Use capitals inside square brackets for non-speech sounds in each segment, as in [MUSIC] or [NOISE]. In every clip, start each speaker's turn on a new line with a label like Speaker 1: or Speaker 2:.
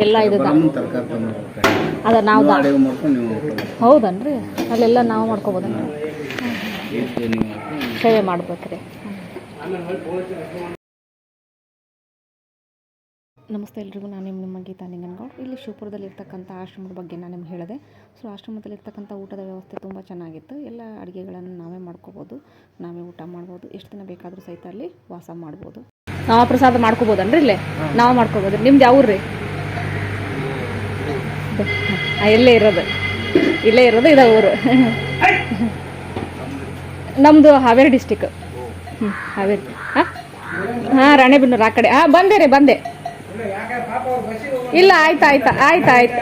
Speaker 1: ಎಲ್ಲ ಇದು ಅದ ನಾವು ಹೌದನ್ರಿ? ಅಲ್ಲೆಲ್ಲ ನಾವು ಮಾಡ್ಕೋಬೋದನ್ರಿ? ಸೇವೆ ಮಾಡ್ಬೇಕ್ರಿ. ನಮಸ್ತೆ ಎಲ್ರಿಗೂ ನಾನು ನಿಮ್ಮ ನಿಮ್ಮ ಗೀತಾ ನಿಂಗನಗೌಡ್. ಇಲ್ಲಿ ಶಿವಪುರದಲ್ಲಿರ್ತಕ್ಕಂಥ ಆಶ್ರಮದ ಬಗ್ಗೆ ನಾನು ನಿಮ್ಗೆ ಹೇಳಿದೆ ಸೊ ಆಶ್ರಮದಲ್ಲಿರ್ತಕ್ಕಂಥ ಊಟದ ವ್ಯವಸ್ಥೆ ತುಂಬ ಚೆನ್ನಾಗಿತ್ತು. ಎಲ್ಲ ಅಡುಗೆಗಳನ್ನು ನಾವೇ ಮಾಡ್ಕೋಬೋದು ನಾವೇ ಊಟ ಮಾಡ್ಬೋದು. ಎಷ್ಟು ದಿನ ಬೇಕಾದರೂ ಸಹಿತ ಅಲ್ಲಿ ವಾಸ ಮಾಡ್ಬೋದು. ನಾವು ಪ್ರಸಾದ ಮಾಡ್ಕೋಬೋದನ್ರಿ ಇಲ್ಲೇ? ನಾವು ಮಾಡ್ಕೋಬೋದು ನಿಮ್ದು ಯಾವ ಊರು ರೀ ಇಲ್ಲೇ ಇರೋದು. ಇಲ್ಲೇ ಇರೋದು ಇದ ಊರು. ನಮ್ಮದು ಹಾವೇರಿ ಡಿಸ್ಟಿಕ್ ಹ್ಞೂ ಹಾವೇರಿ. ಹಾಂ? ಹಾಂ ರಾಣೆಬೆನ್ನೂರು ಆ ಕಡೆ. ಹಾಂ ಬಂದೆ ರೀ ಬಂದೆ. ಇಲ್ಲ ಆಯ್ತು ಆಯ್ತು ಆಯ್ತು ಆಯ್ತು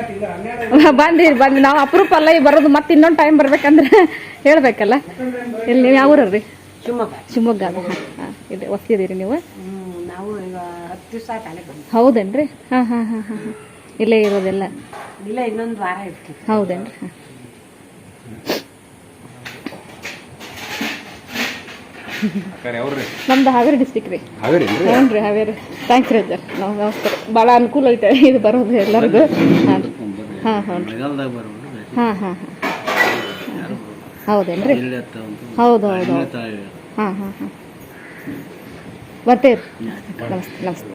Speaker 1: [LAUGHS] ಬಂದಿರಿ ಬಂದು ನಾವು ಅಪರೂಪ ಅಲ್ಲ ಈಗ ಬರೋದು ಮತ್ತೆ ಇನ್ನೊಂದು ಟೈಮ್ ಬರ್ಬೇಕಂದ್ರೆ [LAUGHS] ಹೇಳ್ಬೇಕಲ್ಲ? ಇಲ್ಲಿ ನೀವು ಯಾವ ಊರಲ್ರಿ
Speaker 2: ಶಿವಮೊಗ್ಗ.
Speaker 1: ಶಿವಮೊಗ್ಗ. ಅದು ಹಾಂ ಇದೆ ಒತ್ತಿದ್ದೀರಿ ನೀವು?
Speaker 2: ನಾವು ಈಗ ಹತ್ತು ದಿವಸ
Speaker 1: ಹೌದೇನ್ರಿ? ಹಾಂ ಹಾಂ ಹಾಂ ಹಾಂ. ಇಲ್ಲೇ ಇರೋದಿಲ್ಲ?
Speaker 2: ಇಲ್ಲ ಇನ್ನೊಂದು ವಾರ ಇರ್ತೀವಿ
Speaker 1: ಹೌದೇನ್ರಿ? ಹಾಂ. ನಮ್ದು ಹಾವೇರಿ ಡಿಸ್ಟಿಕ್ ರೀ.
Speaker 3: ಹಾವೇರಿ
Speaker 1: ಹ್ಞೂ ರೀ ಹಾವೇರಿ. ಥ್ಯಾಂಕ್ಸ್ ರೀ ಸರ್ ನಾವು ನಮಸ್ಕಾರ. ಭಾಳ ಅನುಕೂಲ ಐತೆ ಇದು ಬರೋದು ಎಲ್ಲರಿಗೂ ಹಾಂ ಹಾಂ ಹ್ಞೂ ರೀ. ಹಾಂ ಹಾಂ ಹಾಂ.
Speaker 3: ಹೌದೇನು ರೀ
Speaker 1: ಹೌದು ಹೌದು. ಹಾಂ ಹಾಂ ಹಾಂ. ಬರ್ತೇವೆ ನಮಸ್ತೆ ನಮಸ್ತೆ.